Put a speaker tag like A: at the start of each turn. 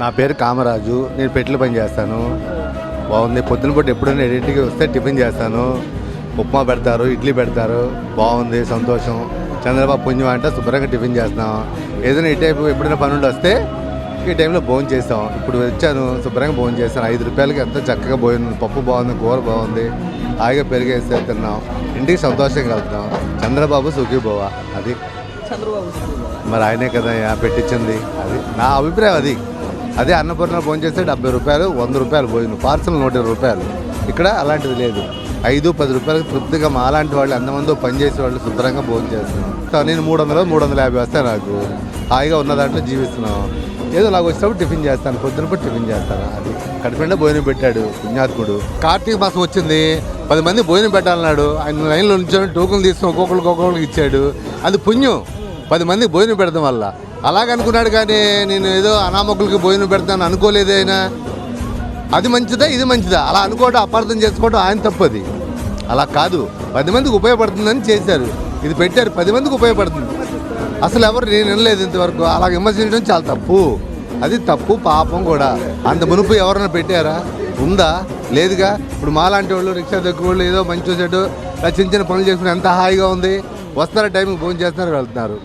A: నా పేరు కామరాజు నేను పెట్లు పని చేస్తాను. బాగుంది. పొద్దున పూట ఎప్పుడైనా ఎడింటికి వస్తే టిఫిన్ చేస్తాను. ఉప్మా పెడతారు ఇడ్లీ పెడతారు. బాగుంది సంతోషం. చంద్రబాబు పుణ్యం అంటే శుభ్రంగా టిఫిన్ చేస్తాం ఏదైనా ఈ టైపు ఎప్పుడైనా పనులు వస్తే ఈ టైంలో భోజనం చేస్తాం. ఇప్పుడు వచ్చాను శుభ్రంగా భోజనం చేస్తాను. ఐదు రూపాయలకి ఎంతో చక్కగా భోజనం పప్పు బాగుంది కూర బాగుంది. హాయిగా పెరిగేస్తే తిన్నాం. ఇంటికి సంతోషంగా వెళ్తాం చంద్రబాబు సుఖీభవ అది.
B: చంద్రబాబు
A: మరి ఆయనే కదా పెట్టించింది. అది నా అభిప్రాయం అది. అదే అన్నపూర్ణ ఫోన్ చేస్తే డెబ్బై రూపాయలు వంద రూపాయలు భోజనం పార్సల్ నూట ఇరవై రూపాయలు. ఇక్కడ అలాంటిది లేదు. ఐదు పది రూపాయలకు తృప్తిగా మా అలాంటి వాళ్ళు ఎంతమందో పనిచేసే వాళ్ళు శుభ్రంగా భోజనం చేస్తున్నాం సో నేను మూడు వందలు మూడు వందల యాభై వస్తాయి నాకు. హాయిగా ఉన్న దాంట్లో జీవిస్తున్నాం. ఏదో నాకు వచ్చినప్పుడు టిఫిన్ చేస్తాను పొద్దున టిఫిన్ చేస్తాను. అది కడుపుండా భోజనం పెట్టాడు పుణ్యాత్ముడు. కార్తీక మాసం వచ్చింది పది మంది భోజనం పెట్టాలన్నాడు. ఆయన లైన్లో నుంచి టోకులు తీసుకుని ఒక్కొక్కరికి ఒక్కొక్కరికి ఇచ్చాడు. అది పుణ్యం. పది మందికి భోజనం పెడతాం వల్ల. అలాగనుకున్నాడు కానీ నేను ఏదో అనామకులకి భోజనం పెడతాను అనుకోలేదు ఆయన అది మంచిదా ఇది మంచిదా? అలా అనుకోవడం అపార్థం చేసుకోవడం ఆయన తప్పది. అలా కాదు. పది మందికి ఉపయోగపడుతుందని చేశారు. ఇది పెట్టారు. పది మందికి ఉపయోగపడుతుంది. అసలు ఎవరు నేను వినలేదు ఇంతవరకు. అలా విమర్శించడం చాలా తప్పు. అది తప్పు పాపం కూడా. అంత మునుపు ఎవరైనా పెట్టారా? ఉందా? లేదుగా? ఇప్పుడు మాలాంటి వాళ్ళు రిక్షా దగ్గర వాళ్ళు ఏదో మంచి చెడు చిన్న చిన్న పనులు చేసుకుని ఎంత హాయిగా ఉంది. వస్తారా టైంకి ఫోన్ చేస్తున్నారు వెళ్తున్నారు.